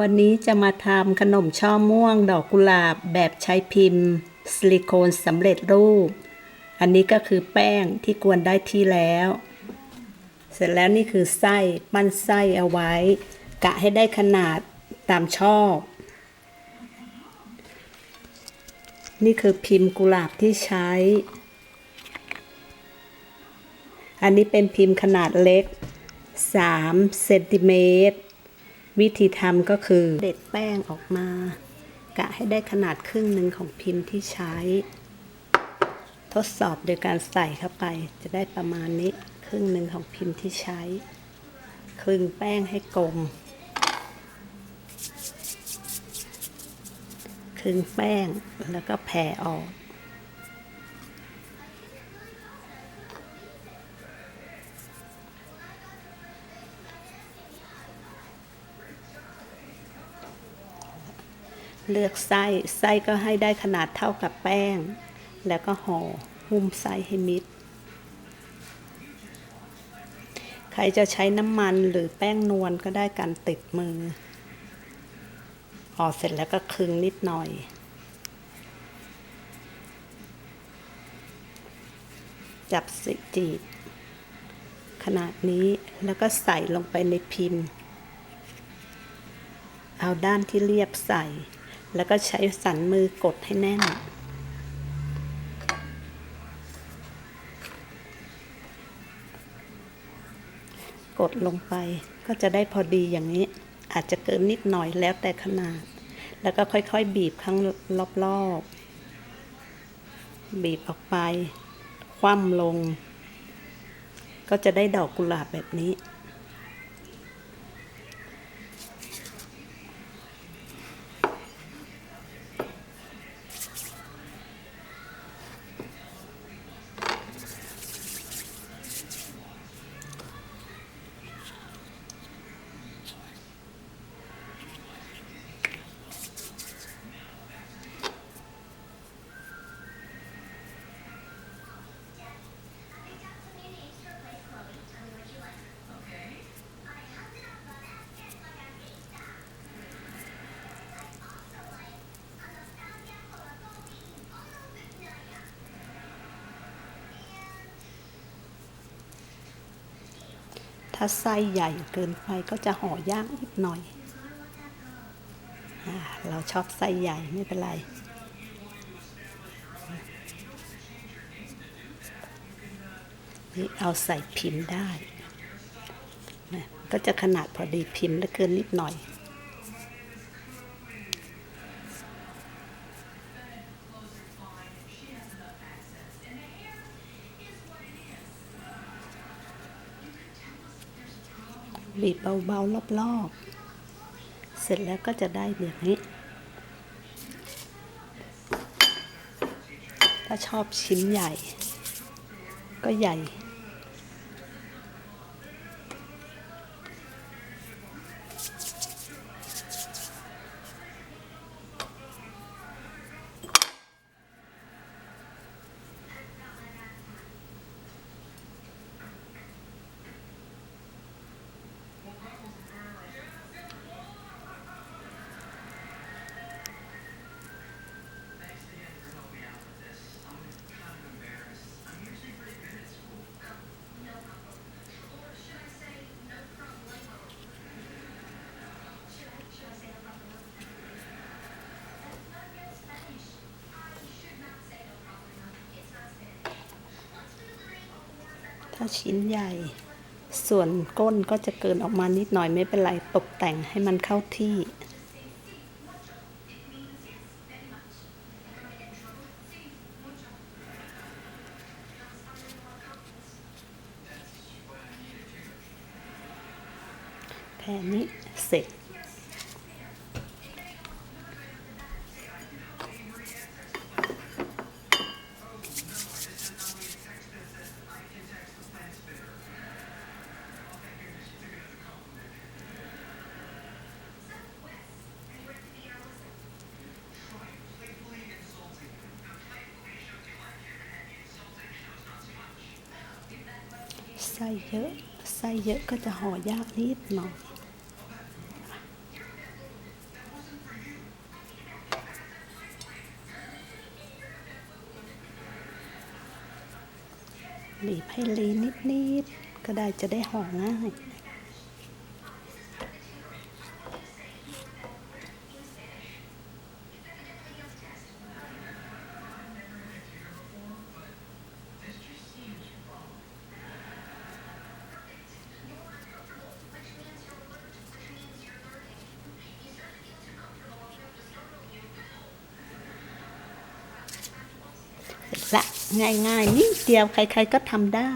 วันนี้จะมาทำขนมช่อม่วงดอกกุหลาบแบบใช้พิมพ์ซิลิโคนสำเร็จรูป อันนี้ก็คือแป้งที่กวนได้ที่แล้ว เสร็จแล้วนี่คือไส้ปั้นไส้เอาไว้ กะให้ได้ขนาดตามชอบ นี่คือพิมพ์กุหลาบที่ใช้ อันนี้เป็นพิมพ์ขนาดเล็ก3เซนติเมตร วิธีทำก็คือเด็ดแป้งออกมากะให้ได้ขนาดครึ่งหนึ่งของพิมพ์ที่ใช้ ทดสอบโดยการใส่เข้าไป จะได้ประมาณนี้ครึ่งหนึ่งของพิมพ์ที่ใช้ คลึงแป้งให้กลม คลึงแป้งแล้วก็แผ่ออก เลือกไส้ไส้ก็ให้ได้ขนาดเท่ากับแป้ง แล้วก็ห่อหุ้มไส้ให้มิด ใครจะใช้น้ำมันหรือแป้งนวลก็ได้กันติดมือห่อเสร็จแล้วก็คึงนิดหน่อยจับสิจีบขนาดนี้แล้วก็ใส่ลงไปในพิมพ์ เอาด้านที่เรียบใส่ แล้วก็ใช้สันมือกดให้แน่น กดลงไปก็จะได้พอดีอย่างนี้ อาจจะเกินนิดหน่อยแล้วแต่ขนาด แล้วก็ค่อยๆ บีบข้างรอบๆ บีบออกไป คว่ำลง ก็จะได้ดอกกุหลาบแบบนี้ ถ้าไส้ใหญ่เกินไปก็จะห่อยากนิดหน่อยอเราชอบไส้ใหญ่ไม่เป็นไร นี่เอาใส่พิมพ์ได้ ก็จะขนาดพอดีพิมพ์และเกินนิดหน่อย บีบเบาๆรอบๆ เสร็จแล้วก็จะได้แบบนี้ ถ้าชอบชิ้นใหญ่ ก็ใหญ่ ถ้าชิ้นใหญ่ ส่วนก้นก็จะเกินออกมานิดหน่อยไม่เป็นไรตกแต่งให้มันเข้าที่แค่นี้เสร็จ ส้เยอะ ไส้เยอะก็จะห่อยากนิดหน่อยบีบให้ลีนิดๆก็ได้จะได้ห่อง่าย ง่ายๆนิดเดียวใครๆก็ทำได้